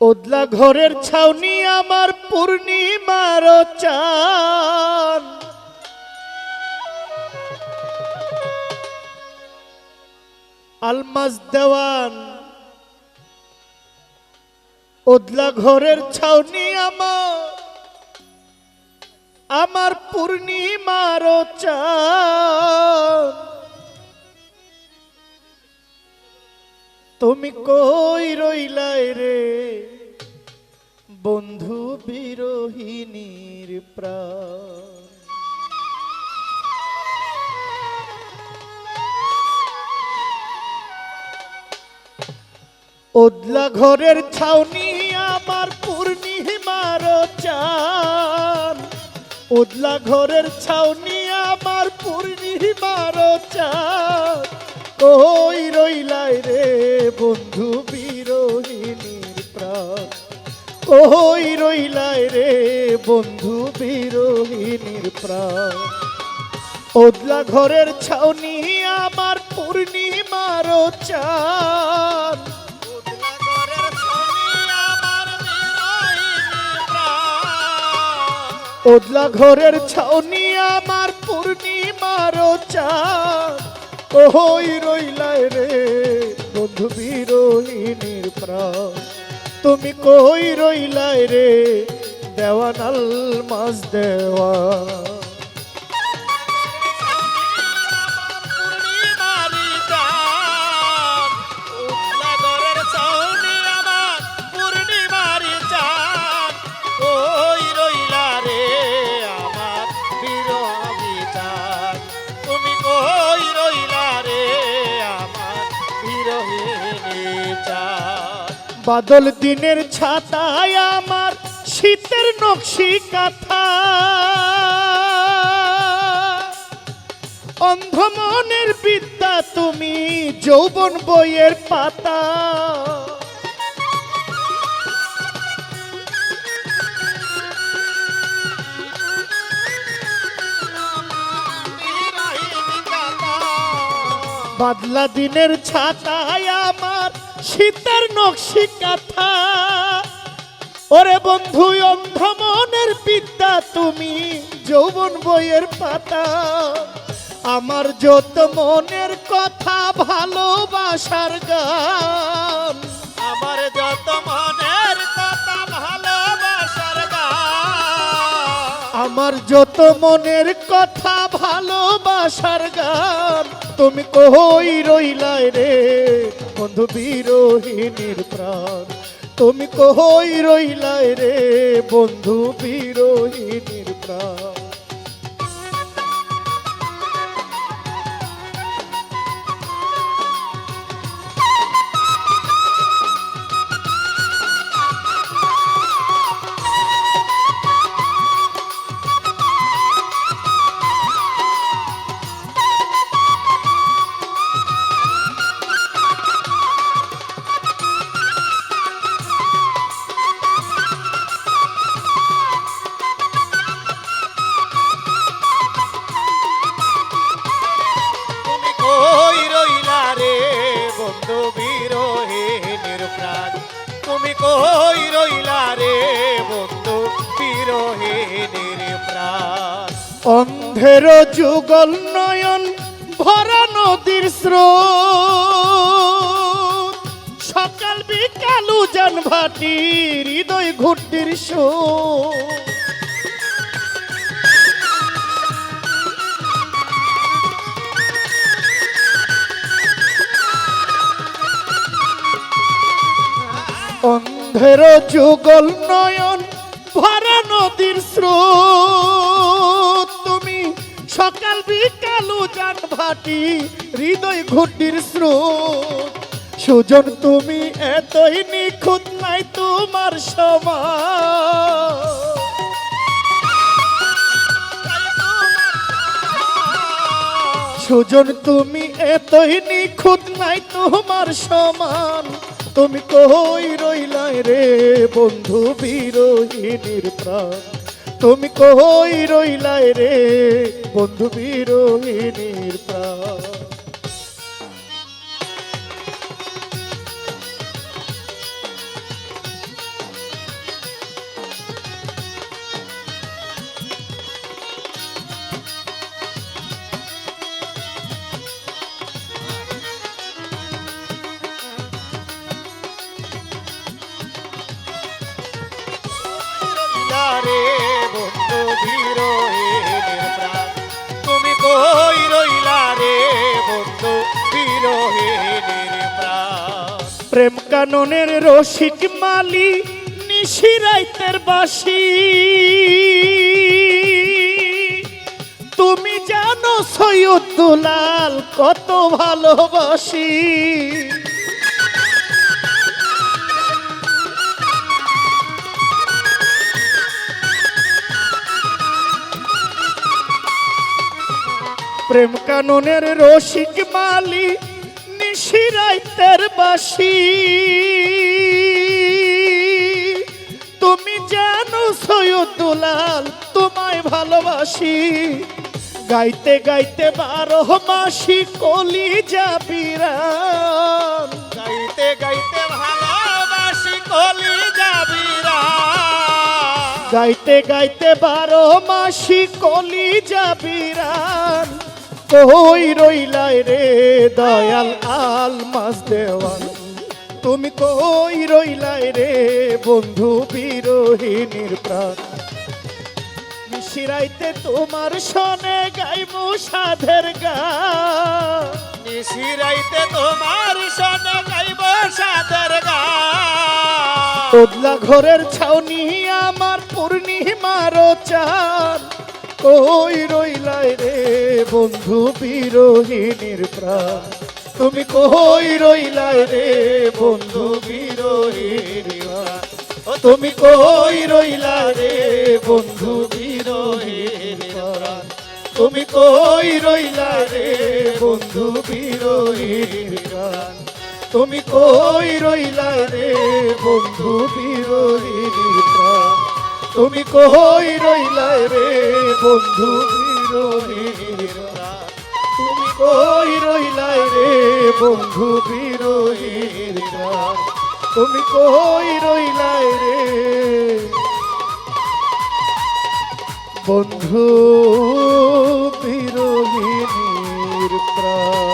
ওদলা ঘরের ছাউনি আমার পূর্ণিমার চান। আলমাস দেওয়ান। ওদলা ঘরের ছাউনি আমার আমার পূর্ণিমার চান। তুমি কই রইলাই রে? বন্ধু বিরোহিনীর প্রাণ। ওদলা ঘরের ছাউনি আমার পূর্ণিমার চান ওদলা ঘরের ছাউনি আমার পূর্ণিমার চান কই রইলাই রে? বন্ধু বিরোহিনীর প্রাণ। কই রইলাই রে বন্ধু বিরোহিনীর প্রাণ। ওদলা ঘরের ছাউনি আমার পূর্ণিমার চান ওদলা ঘরের ছাউনি আমার পূর্ণিমার চান ওই রইলাই রে বন্ধু বিরোহিনীর প্রাণ তুমি কই রইলাই রে? দেওয়ানাল মাছ দেওয়া বাদল দিনের ছাতায় আমার শীতের নকশি কাথা। অন্ধ মনের বিদ্যা তুমি যৌবন বইয়ের পাতা। বাদলা দিনের ছাতায় শীতের নকশি কাথা। ওরে বন্ধু অন্ধ মনের বিদ্যা তুমি যৌবন বইয়ের পাতা। আমার যত মনের কথা ভালোবাসার গান। আমার যত মনের কথা ভালোবাসার গান। আমার যত মনের কথা ভালোবাসার গান। তুমি কই রইলাই রে? বন্ধু বিরোহিনীর প্রাণ। তুমি কই রইলাই রে বন্ধু বিরোহিনীর প্রাণ। কই রইলা রে বন্ধু বিরোহিনীর প্রাণ। অন্ধের যুগল নয়ন ভরা নদীর স্রোত। সকাল বিকাল উজান ভাটি হৃদয় ঘুটির সুর। অন্ধের যুগল নয়ন, ভরা নদীর স্রোত। তুমি সকাল বিকাল উজান ভাটি, হৃদয় ঘটির স্রোত। সুজন, তুমি এতই নিখুঁত নাই তোমার সমান। সুজন, তুমি এতই নিখুঁত নাই তোমার সমান। তুমি কই রইলাই রে বন্ধু বিরোহিনীর প্রাণ? তুমি কই রইলাই রে বন্ধু বিরোহিনীর প্রাণ? প্রেম কাননের রসিক মালি নিশিরাইতের বাসি। তুমি জানো সৈয়দ দুলাল কত ভালোবাসি। প্রেম কাননের রসিক মালি নিশিরাইতের বাসি। তুমি জানো সৈয়দ দুলাল তোমায় ভালোবাসি। গাইতে গাইতে বারো মাসি কলি যাবিরান গাইতে গাইতে ভালোবাসি কলি যাবিরা গাইতে গাইতে বারো মাসি কলি যাবিরান কই রইলাই রে দয়াল আল মাস দেওয়ান তুমি কই রইলাই রে বন্ধু বিরোহিনীর প্রাণ। মিশিরাইতে তোমার সনে গাইব সাধের গান নিশিরাইতে তোমার সনে গাইব সাদের গান ওদলা ঘরের ছাউনি আমার পূর্ণিমার চান কই রইলাই রে বন্ধু বিরোহিনীর প্রাণ। তুমি কই রইলাই রে বন্ধু বিরোহিনীর তুমি কই রইলা রে বন্ধু বিরোহিনীর প্রাণ? তুমি কই রইলা রে বন্ধু বিরোহিনীর প্রাণ? তুমি কই রইলা রে বন্ধু বিরোহিনীর প্রাণ? তুমি কই রইলা রে বন্ধু তুমি কই রইলা রে বন্ধু তুমি কই রইলা রে বন্ধু বিরোহিনীর প্রাণ